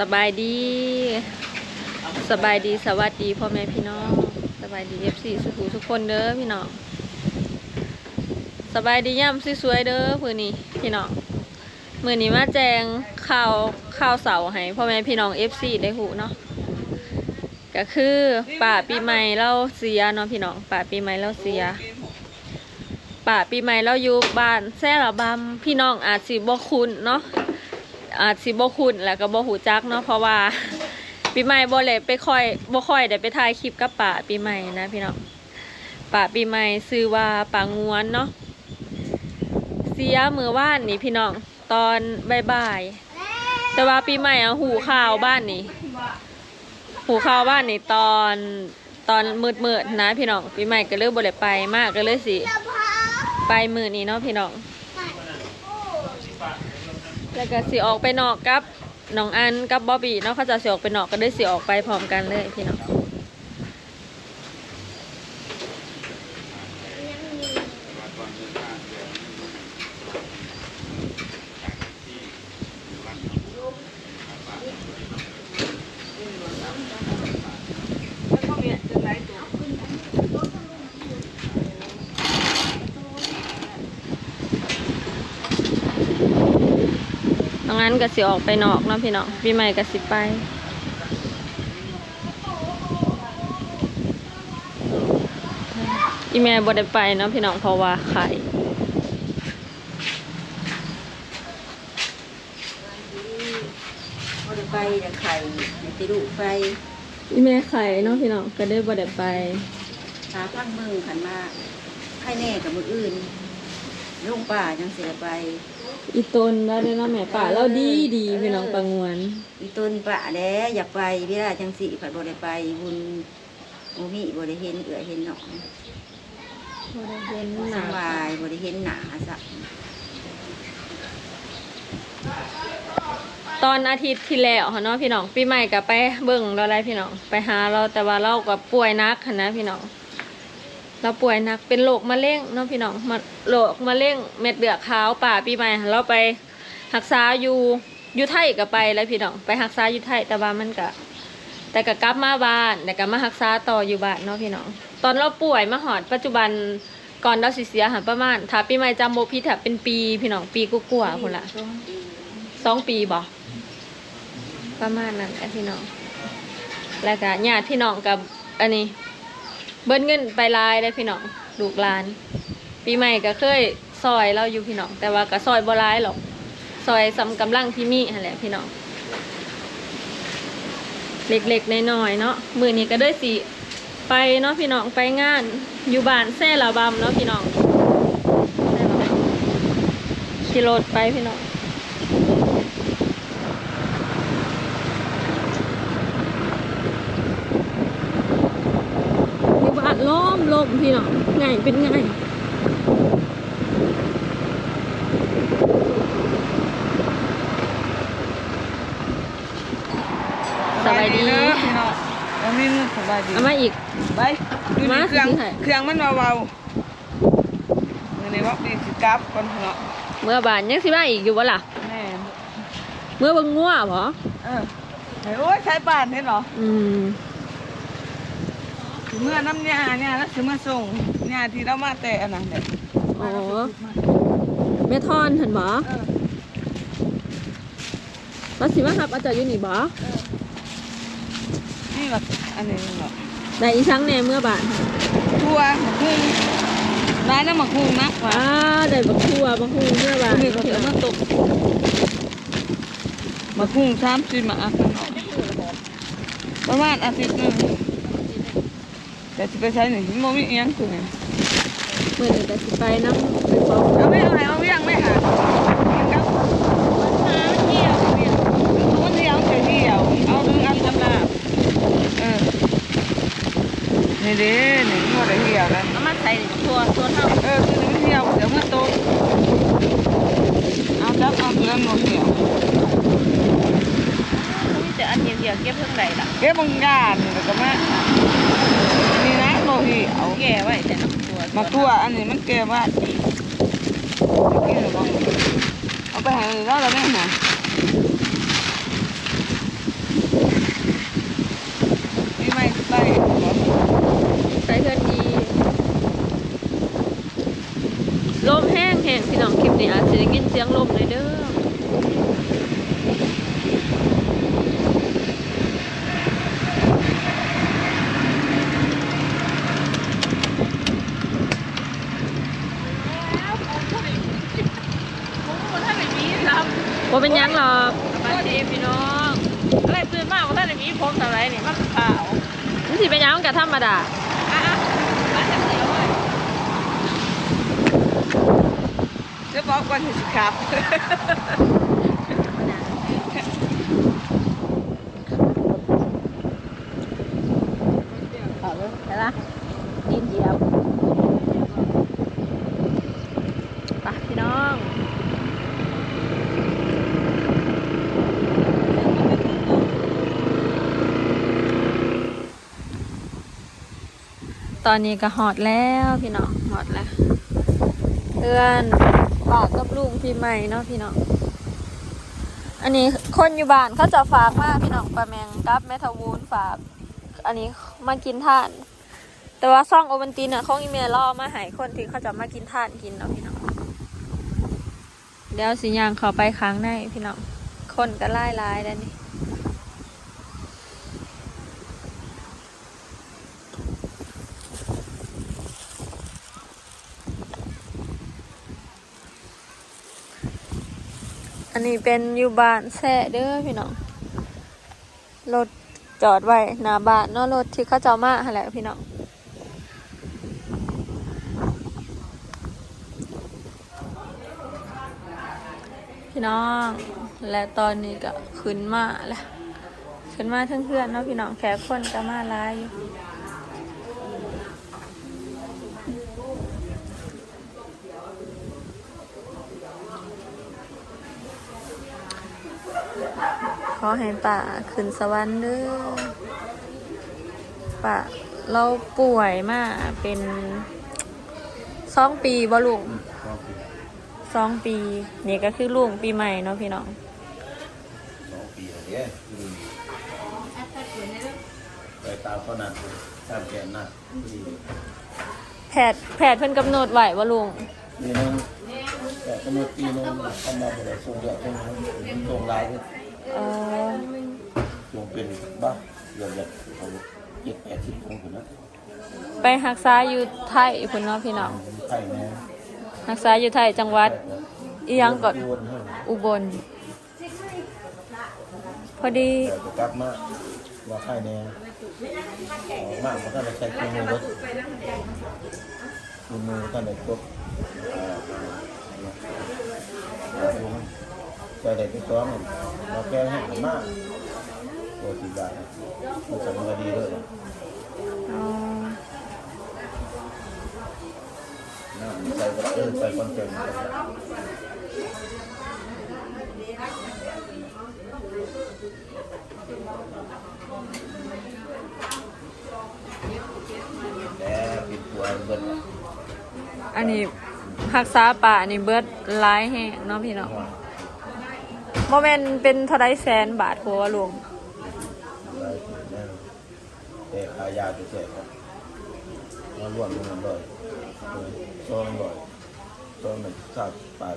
สบายดี สบายดีสวัสดีพ่อแม่พี่น้อง สบายดีเอฟซีสุขุทุกคนเด้อพี่น้อง สบายดีย่ำสวยๆเด้อพื้นนี้พี่น้องมือนี้มาแจงข่าวข่าวเสาให้พ่อแม่พี่น้องเอฟซีได้หูเนาะก็คือป่าปีใหม่เราเสียเนาะพี่น้องป่าปีใหม่เราเสียป่าปีใหม่เราอยู่บ้านแซ่ระบำพี่น้องอาจสิบ่คุ้นเนาะ อาจสิบ่คุ้นแล้วก็บ่หูจักเนาะเพราะว่าปีใหม่บ่เลยไปค่อยบ่ค่อยได้ไปถ่ายคลิปกับป่าปีใหม่นะพี่น้องป่าปีใหม่ชื่อว่าป่างวนเนาะเสียมือว่านนี่พี่น้องตอนบ่ายๆแต่ว่าปีใหม่อะหูข่าวบ้านนี่หูข่าวบ้านนี่ตอนตอนมืดๆนะพี่น้องปีใหม่ก็เลยบ่ได้ไปมากก็เลยสิไปมือนี้เนาะพี่น้อง แล้วก็สิออกไปนอกกับน้องอันกับบอบบี้เนาะเขาจะสิออกไปนอกก็ได้สิออกไปพร้อมกันเลยพี่น้อง น้องอันก็สิออกไปนอกเนาะพี่น้องปีใหม่ก็สิไปอีแม่บ่ได้ไปเนาะพี่น้องเพราะว่าไข่เขาจะไปจะไข่จะดูไปอีแม่ไข่เนาะพี่น้องก็ได้บ่ได้ไปหาพักมือขันมาให้แน่กับมืออื่นลุงป่าจังเสียไป อีตนแล้วเด้อเนาะแม่ป่าเราดีดีพี่น้องปังวน อีต้นป่าแด้อยากไปเวลาจังสีผัดบ่ได้ไปบุญโมมีบ่ได้เห็นเอือเห็นหนองบ่ได้เห็นหสน้าบายบ่ได้เห็นหนาสักตอนอาทิตย์ที่แล้วค่ะเนาะพี่น้องปีใหม่ก็ไปเบิ่งเราได้พี่น้องไปหาเราแต่ว่าเราก็ป่วยหนักหั้นนะพี่น้อง เราป่วยหนักเป็นโรคมะเร็งเนาะพี่น้องมาโรคมะเร็งเม็ดเลือดขาวป่าปีใหม่เราไปรักษาอยู่อยู่ไทยก็ไปแล้วพี่น้องไปรักษาอยู่ไทยแต่ว่ามันก็แต่ก็กลับมาบ้านแต่ก็มารักษาต่ออยู่บ้านเนาะพี่น้อง ตอนเราป่วยมาหอดปัจจุบันก่อนเราสิเสียหันประมาณถ้าปีใหม่จำโบพิษอะเป็นปีพี่น้องปีกว่าๆคนละสองปีบ่ประมาณนั้นพี่น้องแล้วก็ญาติพี่น้องกับอันนี้ เบิ้เงินไปลายได้พี่น้องลูกหลาน ปีใหม่ก็เคยซอยเราอยู่พี่น้อง แต่ว่าก็ซอยบ่ร้ายหรอกซอยสำกำลังที่มีหั่นแหละพี่น้องเล็กๆน้อยๆเนาะมือนี้ก็ได้สิไปเนาะพี่น้องไปงานอยู่บ้านแซ่ละบำเนาะพี่น้องแซ่ละบำขี่รถไปพี่น้อง อยู่บ้านล้อ มลมพี่น้องไงเป็นไงสบายดีเด้อพี่น้องเอามีมือสบายดีเอามาอีกไปดูมานี่เครื่องสิให้เครื่องมันเบาๆมือนี้ว่าดีสิกลับก่อนเนาะเมื่อบานยังสิมาอีกอยู่บ่ล่ะแม่เมื่อเบิ่งงัวบ่เออเฮ้ยโอ้ยใช้ป่านเห็นเหรออืม สิเมื่อน้ำยาเนี่ยแล้วสิเมื่อส่งยาที่เรามาแต่อันนั้นแหละอ๋อแม่ทอนเห็นบ่เออว่าสิมาครับอาจารย์อยู่นี่บ่นี่แบบอันนี้เหรอได้อีสังแหน่เมื่อบานทั่วหมกหุ้งร้ายน้ำหมกหุ้งนักว่ะว้าได้บักทั่วบักฮูเมื่อบานมีก็ถือมาตกหมกหุ้งสามสิบมาอะประมาณอาทิตย์หนึง แต่จะไปใช้หนึ่งโมมีเอียงคือไงเมื่อนี้ก็สิไปน้ำไปบอกเอาไม่เอาไหนเอาเวียงไม่หาครับมันเที่ยวเวียงมันเที่ยวเที่ยวเอาดึงอันทำลาบเออนี่เด้นี่มันได้เที่ยวแล้วเอามาใส่ทั่วทั่วเท่าเออคือมันเที่ยวเดี๋ยวมันโตเอาจับเอาเรื่องโนเที่ยวมีแต่อันเดียวๆเก็บเพิ่งได้ล่ะเก็บบางอย่างแล้วก็มา นี่นะโลหิเอาแก่ไว้แต่ตัวมาตัวอันนี้มันแก่ว่าเอาไปหาอื่แล้วเราไม่หาไปไปเพื่อนดีลมแห้งแห้งพี่น้องคลิปนี้อาจจะได้ยินเสียงลมเลยเด้อ เป็นยังหรอกสวัสดีพี่น้องอะไรตื่นมากว่าท่านมีผมอะไรนี่มันขาวมันสิเป็นยังกับธรรมดาจะบอกว่อนสิครับ อนนี้ก็หอดแล้วพี่น้องหอดแล้ว เพื่อนปากกับลุงพี่ใหม่เนาะพี่น้อง อันนี้คนอยู่บ้านเขาจะฝากมาพี่น้องปลาแมงกับแมทาวูนฝาก อันนี้มากินท่าน แต่ว่าซ่องโอวันตินอะของอีเมลล่อมาหายคนที่เขาจะมากินท่านกินเนาะพี่น้อง เดี๋ยวสิยางเขาไปค้างในพี่น้อง คนก็ไล่ไล่แล้วนี่ นนี้เป็นอยู่บ้านแซ่เด้อพี่น้อง รถจอดไว้หน้าบ้านนารถที่เขาเจ้ามาหั่นแหละพี่น้องพี่น้อง และตอนนี้ก็ขึ้นมาแล้วขึ้นมาทั้งเพื่อนเนาะพี่น้องแขกคนก็มาหลายอยู่ อให้ป่าขึ้นสวรรค์เด้อป่าเราป่วยมาเป็นสองปีบ่ลุงสองปี นี่ก็คือลุงปีใหม่เนาะพี่น้องสองปีแล้วเนี่ยอืมไปตามเขานัดตามแกนนัดอืมแพทย์แพทย์เพิ่นกำหนดไว้ว่าลุงนี่นึงแต่กำหนดปีนึงเอามาเป็นส่งเยอะส่งส่งหลายเนี่ยเอ่อส่งเป็นบ้าเดือนละเอาเจ็ดแปดสิบคนคนนะไปรักษาอยู่ไทยพุ่นเนาะพี่น้องไข่แม่รักษาอยู่ไทยจังหวัดอีหยังก็โอนให้อุบล พอดีแต่จะกลับมาว่าไข่แน่ออกมาเพราะท่านได้ใช้เครื่องมือรถเครื่องมือท่านได้ครบเอ่อเอ่อ ใส่ได้ไปซ้อมเราแก้ให้มากตัวสีบาทมันจะมาดีเลยอ๋อนะใส่ก็เออใส่คอนเทนต์แต่ปิดตัวเบิดอันนี้รักษาป่าอันี่เบิดหลายแห้งเนาะพี่เน้อ งบ่แม่นเป็นเท่าไดแสนบาทโหว่าลุงแต่ขายาจะแจกครับมาร่วมกันเลยซองร้อยซองหนึ่งสามบาท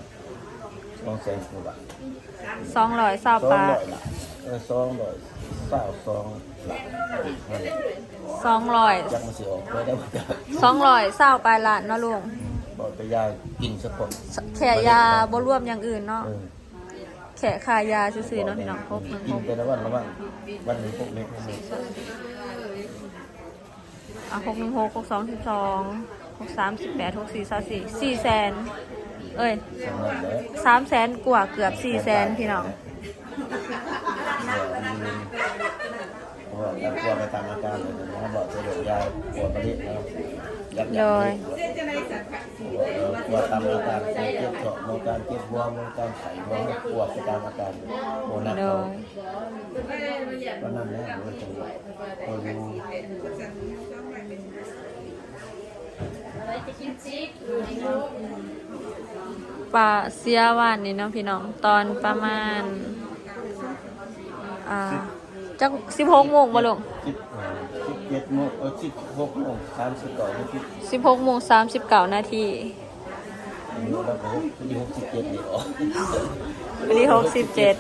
ซองแสนกว่าบาท220ซองบาร้ทอยละเออซองร้อยสาวซองละจัก200มาสิออกไว้ได้บ่จัก220ปลายล้านเนาะลุงบอกแต่ยากินสักคนแค่ยาบ่รวมอย่างอื่นเนาะ เออแค่ค่ายาซื่อๆเนาะพี่น้องครบมันคกิรนบไปละวันละวันวันหนึ่งพวกเล็กนี่อะหกหนึ่งหกหกสองสิบสองหกสามสิบแปดหกสี่สามสี่สี่แสนเอ้ยสองวันแล้วสามแสนกว่าเกือบสี่แสนพี่น้องเพราะว่าการกลัวไปตามอาการเลยนะเขาบอกจะเดี๋ยวยาปวดมะเร็งแล้วยับโดยั้งยก ลัวตามอาการเจ็บเจาะมองการเจ็บบวมมองการไขบวมปวดไปตามอาการโอ้หนักโดเขายก็นั่นแหละมันจะพอรู้ป่าเสียวันนี่เนาะพี่น้องตอนประมาณอ่าจักสิบหกโมงบ่ลงสิบสิบเจ็ดโมงเออสิบหกโมงสามสิบก่อนที่สิบหกโมงสามสิบเก้านาที อายุแล้วก็หกที่หกสิบเจ็ดนี่อ๋อวันที่หกสิบเจ็ด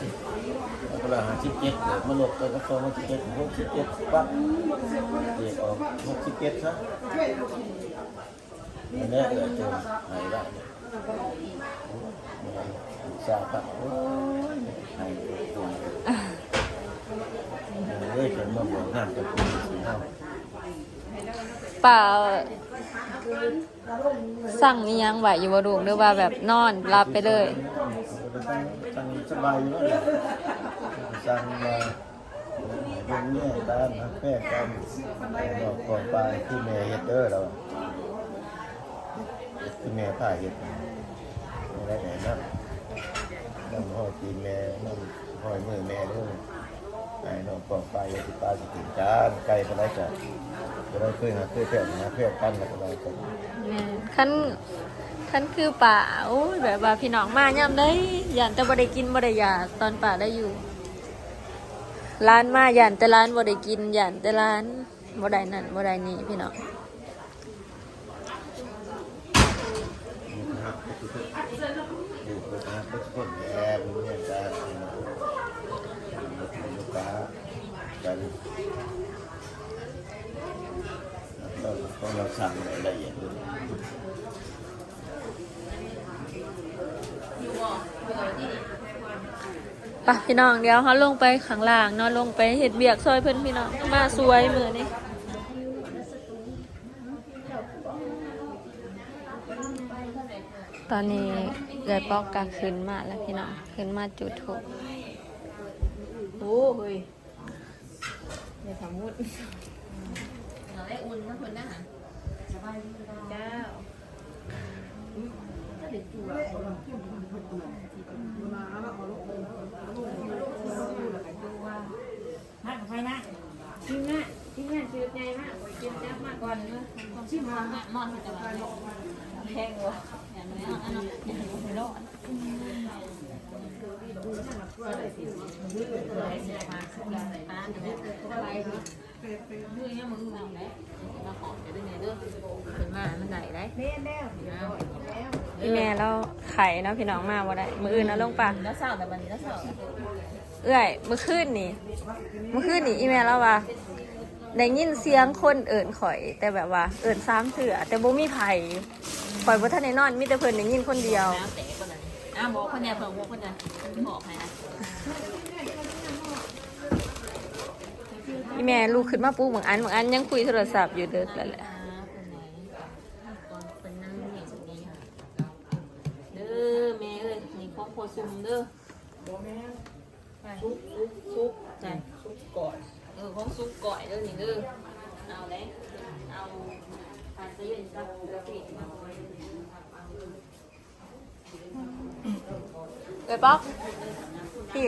แล้วก็หาสิบเจ็ดเดี๋ยวมาลบตัวก็สองหกสิบเจ็ดหกสิบเจ็ดปั๊บเด็กออกหกสิบเจ็ดซะอันนี้เดี๋ยวจะหายได้ทราบปะโอ้ยหายปวดเรื่อยๆมาบอกงานกับคุณสิเฮา ป่าสั่งอียังไหวอยู่บ่ลูกหรือว่าแบบนอนรับไปเลยตั้งสบายอยู่แล้วสั่งมาเป็นแม่ตามแม่กันบอกก่อนไปที่แม่เฮ็ดเด้อเราที่แม่พาเฮ็ดไม่ได้ไหนนั่นนั่งห้อยตีนแม่นั่งห้อยมือแม่เด้อไอ้น้องกองไปยาติตาสิติจานไกลไปได้จ้ะ จะได้เคยหาเคยแพทย์หาแพทย์กันแล้วก็ได้จ้ะแม่นคันคันคือป่าโอ้ยแบบว่าพี่น้องมายามได้ย่านแต่บ่ได้กินบ่ได้ยาตอนป่าได้อยู่ ร้านมาย่านแต่ร้านบ่ได้กินย่านแต่ร้านบ่ได้นั่นบ่ได้นี่พี่น้องนะครับก็คืออยู่กับนะก็คนแย่มีเนี่ยจ้าลูกค้ากันเราต้องเราสั่งรายละเอียดด้วยไปะพี่น้องเดี๋ยวเขาลงไปข้างล่างเนาะลงไปเห็ดเบียกซอยเพิ่นพี่น้องมาสวยมือนี่ตอนนี้เกิดปอกกาขึ้นมาแล้วพี่น้องขึ้นมาจุดถูกโอ้เฮ้ยอย่าทำมุดเราได้อุ่นนะคนนะ ฮะเจ้ามากกับไฟนะชิมนะชิมนะชิมใหญ่มากชิมจับมากก่อนเนอะชิมมากนอนจะมาแหงวะอย่างนี้อันนั้นอย่างนี้ไม่รอ ดมือเนี่ยมือเอาไหนมาขอจะได้ไงเด้อเป็นมามันไหนได้เล่นแล้วพี่แม่เราไข่เนาะพี่น้องมาบ่ได้ มืออื่นเราลงปะแล้วเศร้าแต่วันนี้แล้วเศร้าเอื้อยมือคืนนี่มือคืนนี่อีแม่เราว่าได้ยินเสียงคนเอิ่นข่อย แต่แบบว่า เอิ่นซ้ำเถื่อแต่บ่มีไผข่อยบ่ทันได้นอนมีแต่เพิ่นได้ยินคนเดียวน้ำแตกคนนั้นอ้าวบอกคนเนี่ยเพิ่งบอกคนเนี่ยบอกให้นะ อีแม่ลูกขึ้นมาปุ๊บบางอันบางอันยังคุยโทรศัพท์อยู่เด้อแล้วแหละคนไหนก่อเป็นนั่งนี่สุดนี้ค่ะเด้อแม่เอ้ยนี่ครอบครัวซุ่มเด้อซุปซุปซุปใจซุปก่อยเออของซุปก่อยเด้อนี่เด้อเอาเลยเอาทานซีเป็นกับกะปิเอ้ยป๊อกพี่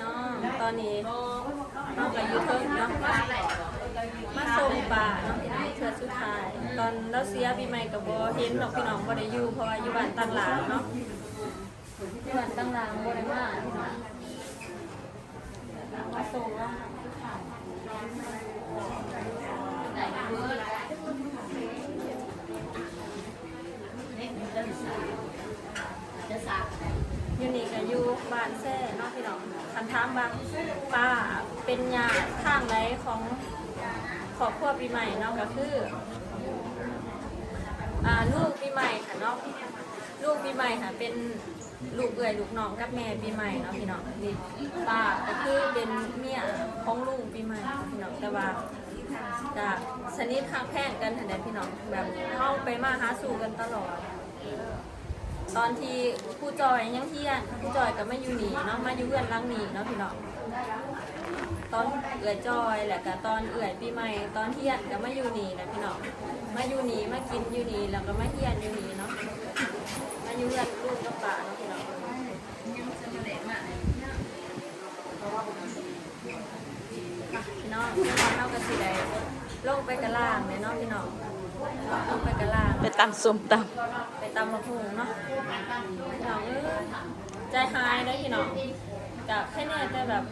น้ องตอนนี้น้องกับยูเทิร์นเนาะมาส่งป่าเนาะพี่น้องเชิญสุดท้าย ตอนเราเสียปีใหม่กับโบเห็นดอกพี่น้องบ่ได้อยู่เพราะว่าอยู่บ้านตั้งหลางเนาะอยู่บ้านตั้งหลางบ่ได้มาพี่น้องมาส่งแล้วอยู่นี่ก็อยู่บ้านแซ่เนาะ ถามบางป้าเป็นญาติทางใดของครอบครัวปีใหม่เนาะก็คืออ่าลูกปีใหม่ค่ะเนาะลูกปีใหม่ค่ะเป็นลูกเอื่อยลูกน้องกับแม่ปีใหม่เนาะพี่น้องนี่ป้าก็คือเป็นเมียของลูกปีใหม่พี่น้องแต่ว่าจะสนิทข้างแพงกันทันใดพี่น้องแบบเข้าไปมาหาสู่กันตลอด ตอนที่ผู้จอยยังเที่ยนผู้จอยก็ไมาอยู่หนีเนาะมาอยู่เพื่อนหลังหนีเนาะพี่น้องตอนเอื่อยจอยแหละก็ตอนเอื่อยปีใหม่ตอนเที่ยนก็มาอยู่หนีนะพี่น้องมาอยู่หนีมากินอยู่หนีแล้วก็มาเที่ยนอยู่หนีเนาะมาอยู่เพื่อนลูกกับป่าเนาะพี่น้องพี่น้องพี่น้องเท่ากับสีแดงลงไปกระล่างเลยเนาะพี่น้อง ไปกระล่างไปตำส้มตไปตำมะพุงเนาะพี่น้องเอ้ยใจหายได้พี่น้องกับแค่เนี้แต่แบบ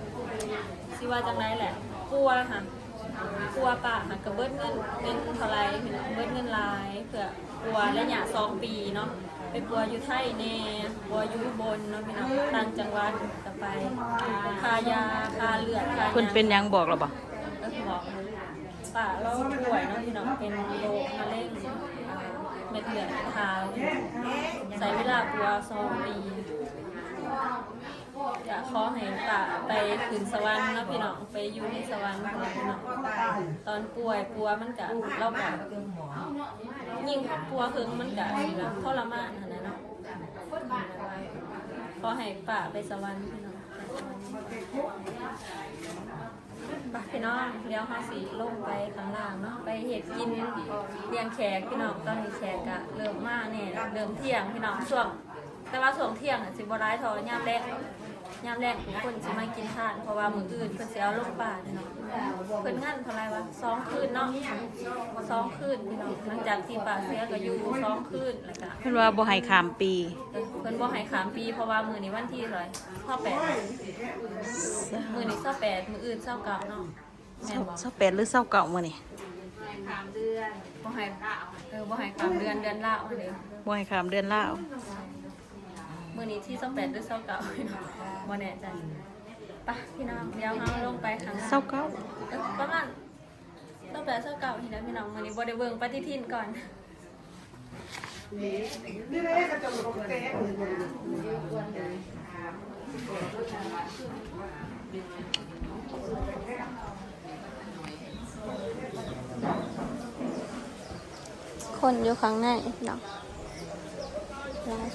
สิว่าจังไรแหละ กลัวค่ะกลัวปะค่ะกับเบิดเงินเป็นเท่าไรพี่น้องเบิดเงินหลายเพื่อกลัวระยะสองปีเนาะไปกลัวอยู่ไทยแน่กลัวอยู่อุบนเนาะพี่น้องต่างจังหวัดจะไปคายาคาเลือดคาำคุณเป็นหยังบอกหรอบ่ก็คือบอก ป่าเราป่วยเนาะพี่น้องเป็นโรคมะเร็งเม็ดเลือดขาวใช้เวลากลัวสองปีอยากขอให้ป่าไปขึ้นสวรรค์นะพี่น้องไปอยู่ในสวรรค์นะพี่น้องตอนป่วยปัวมันกะเรากะยิ่งปัวคือมันกะแบบทรมานขนาดเนาะขอให้ป่าไปสวรรค์พี่น้อง ไปพี่น้องเลี้ยวห้าสีลงไปข้างล่างเนาะไปเห็ดกินเลี้ยงแขกพี่น้องตอนนี้แขกกะเริ่มมาเนี่ยเริ่มเที่ยงพี่น้องช่วง แต่ว่าช่วงเที่ยงอะสิบ่ร้ายเทอยามแรก ยามแรกคนสิมากินทาน เพราะว่ามื้ออื่นเพิ่นสิเอาลงป่าเนาะเพิ่นงั้นเท่าไหร่วะสองคืนเนาะสองคืนพี่น้องหลังจากที่ป่าเสียก็อยู่สองคืนแล้วก็เพิ่นว่าบ่ให้ข้ามปีเออเพิ่นบ่ให้ขามปีเพราะว่ามื้อนี้วันที่เท่าไหร่ข้อแปดมื้อนี้ข้อแปดมื้ออื่นเช้าเก่าเนาะแม่นบ่เศร้าแปดหรือเศร้าเก่ามื้อนี่บ่ให้เออบ่ให้ขามเดือนเดือนละอันนี้บ่ให้ข้ามเดือนลาว มื่อนี้ที่สองแปดหรือสองเก้าพี่น้องบ่แน่ใจไปะพี่น้องเดี๋ยวเราลงไปข้างล่างเศร้าเก่าเอ้ยประมาณสองแปดสองเก้าทีนะพี่น้องมื่อนี้บ่ได้เบิ่งปฏิทินก่อนคนอยู่ข้างในพี่น้องหลาย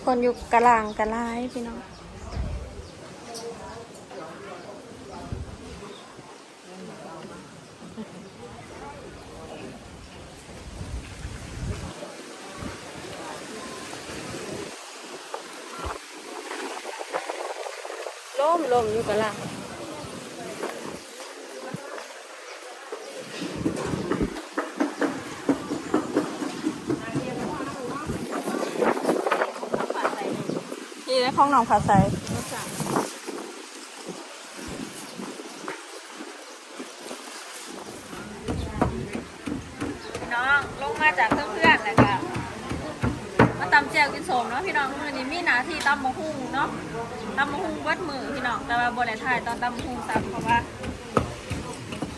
คนอยู่กะลางกะลายพี่น้องล่มลมอยู่กะลาง น้องน้องผาใสน้องลงมาจากเพื่อนๆแล้วก็มาตำแจวกินสมเนาะพี่น้องมื้อนี้มีหนาที่ตำมะฮุ่งเนาะตำมะฮุ่งวัดมือพี่น้องแต่ว่าบริถ่ายตอนตำมะฮุ่งซ้ำเพราะว่า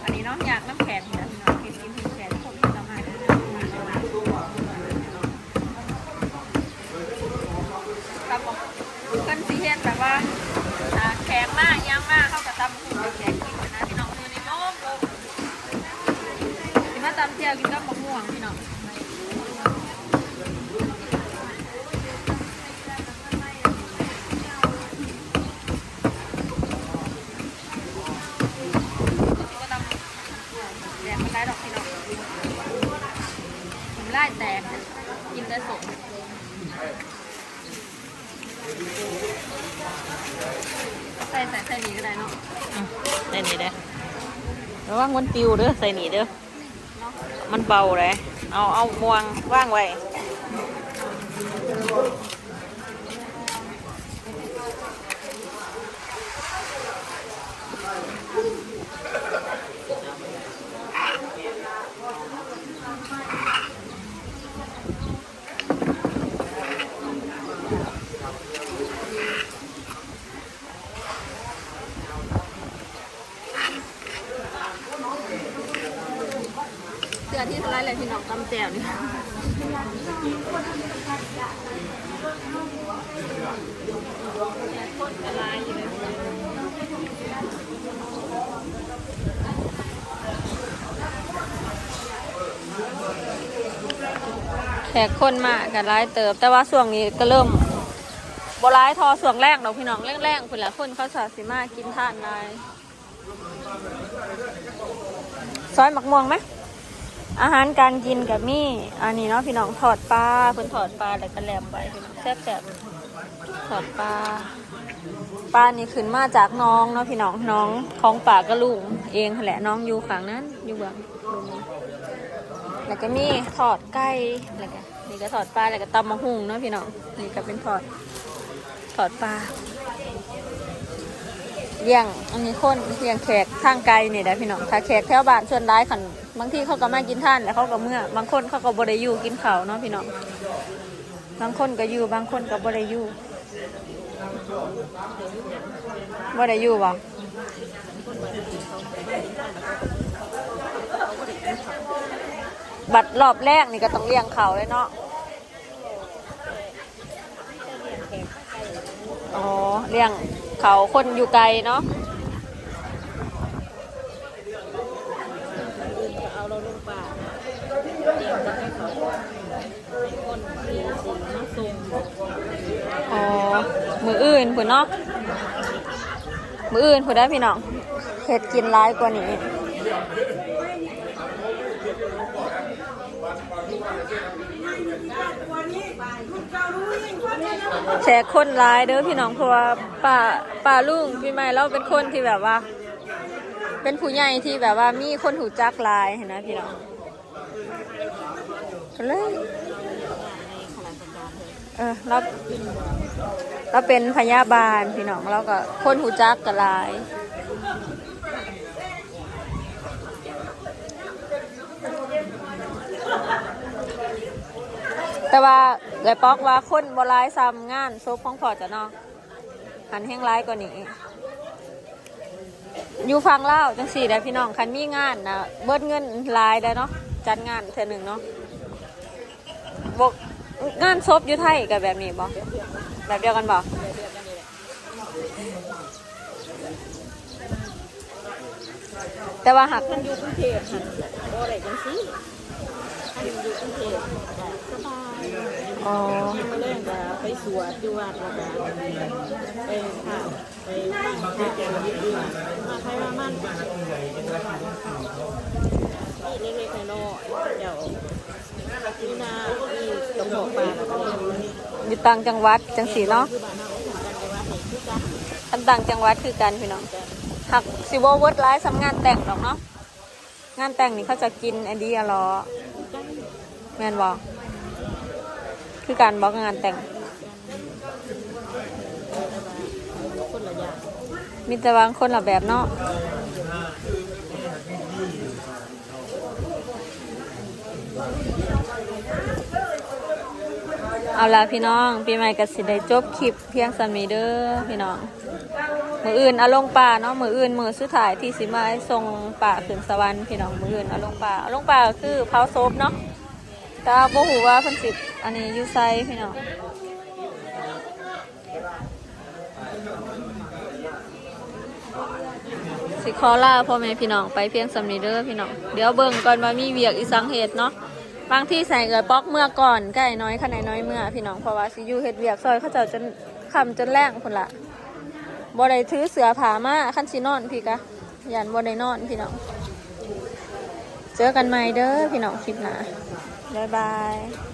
อันนี้เนาะอยากน้ำแข็งนะพี่น้องกินกินแข็งผมจะมาเลยตำมะเพิ่นสีเฮ็ดแบบ ว่าอ่าแข็งมากย่างมากเข้ากับตำมะฮุ่งแข็งกินนะพี่น้องมื้อนี้โล่งโล่งสิมาตำเจียวกินกับมะม่วงพี่น้องก็ต้องแดดมันได้ดอกพี่น้องผมไล่แตกกินแต่สด ใส่ใส่ใส่นี้ก็ได้เนาะอืมใส่นี่เด้อระวังมันปิวเด้อใส่หนีเด้อมันเบาเลยเอาเอามวงว่างไว้ เดือนที่เท่าไรเลยพี่น้องตำแจวนี่คนกระแขกคนมากันร้ายเติบ แต่ว่าช่วงนี้ก็เริ่มบร้ายทอช่วงแรกดอกพี่น้องแรกๆคนละคนเขาสาสิมากินทานได้ซอยหมักม่วงไหม อาหารการกินกับมี่อันนี้เนาะพี่น้องถอดปลาเพิ่นถอดปลาแล้วก็แหลมไปพี่น้องแซ่บแซ่บถอดปลาปลานี่ขึ้นมาจากน้องเนาะพี่น้องน้องของป่ากระลุงเองนั่นแหละน้องอยู่ฝั่งนั้นอยู่เบื้องลุงแล้วก็มีถอดไก่แล้วก็นี่ก็ถอดปลาแล้วก็ตำมะฮุ่งเนาะพี่น้องนี่ก็เป็นถอดถอดปลา เลี้ยงอันนี้คนเลี้ยงแขกทางไกลนี่ได้พี่น้องถ้าแขกแถวบ้านส่วนร้ายขันบางที่เขาก็มากินท่านแล้วเขาก็เมื่อบางคนเขาก็บ่ได้อยู่กินเขาเนาะพี่น้องบางคนก็อยู่บางคนก็บ่ได้อยู่บ่ได้อยู่บ่บัตรรอบแรกนี่ก็ต้องเลี้ยงเขาเลยเนาะอ๋อเลี้ยง เขาคนอยู่ไกลเนาะเอาเราลงป่าเตรียมจะให้เขาให้คนที่สิมาส่งอ๋อ มืออื่นผุนเนาะ มืออื่นผุนได้พี่น้องเห็ดกินร้ายกว่านี้ แชร์คนร้ายเด้อพี่น้องเพราะว่าป่าป่าลุงพี่ใหม่เราเป็นคนที่แบบว่า เป็นผู้ใหญ่ที่แบบว่ามีคนหูจักหลายเห็นนะพี่น้องก็เลยเออเราเราเป็นพยาบาลพี่น้องเราก็คนหูจักกับหลายแต่ว่า เลยปอกว่าคนบรายซ้ำงานซบของพอจะนาะหันแห้งร้ายกว่านี้ อยู่ฟังเล่าจังสี่ได้พี่น้องคันมีงานนะเบิดเงินลายได้เนาะจัดงานเท่อหนึ่งเนาะบกงานซบอยู่ไทยกับแบบนี้บอแบบเดียวกันบอแต่ว่าหักท่านอยู่กรุงเทพค่ะบ่ได้จังซี่ท่านอยู่กรุงเทพ อ๋อมาเล่นก็ไปสวดอยู่วัดแล้วก็ไปข่าวไปนั่งข่าวมาใครมามั่นนี่เล็กๆน้อยๆเดี๋ยวมีนามีกระบอกปลาแล้วก็เลี้ยงนี่อยู่ต่างจังหวัดจังสีเนาะอันต่างจังหวัดคือกันพี่น้องหักสิบเวิร์ดไลฟ์สำงานแต่งดอกเนาะงานแต่งนี่เขาจะกินไอเดียรอแมนบอก คือการบอกงานแต่ง คนละอย่างมีแต่บางคนละแบบเนาะเอาละพี่น้องปีใหม่กสิได้จบคลิปเพียงสามีเด้อพี่น้อง มืออื่นเอาลงป่าเนาะมืออื่นมือสุดท้ายที่สิมาส่งป่าขึ้นสวรรค์พี่น้องมืออื่นเอาลงป่าเอาลงป่าคือเผาศพเนาะ ตาบ่หูว่าเพิ่นสิบอันนี้อยู่ไซพี่น้องสิขอลาพ่อแม่พี่น้องไปเพียงสำนีเด้อพี่น้องเดี๋ยวเบิ่งก่อนว่ามีเวียกอีสังเหตุเนาะบางที่ใส่เกลือป๊อกเมื่อก่อนใกล้น้อยขนาดน้อยเมื่อพี่น้องเพราะว่าสิอยู่เฮ็ดเวียกซอยเขาเจ้าจนคำจนแรงพุ่นละบ่ได้ถือเสือผามาคันสินอนพี่กะยันบ่ได้นอนพี่น้องเจอกันใหม่เด้อพี่น้องคลิปหน้า บ๊ายบาย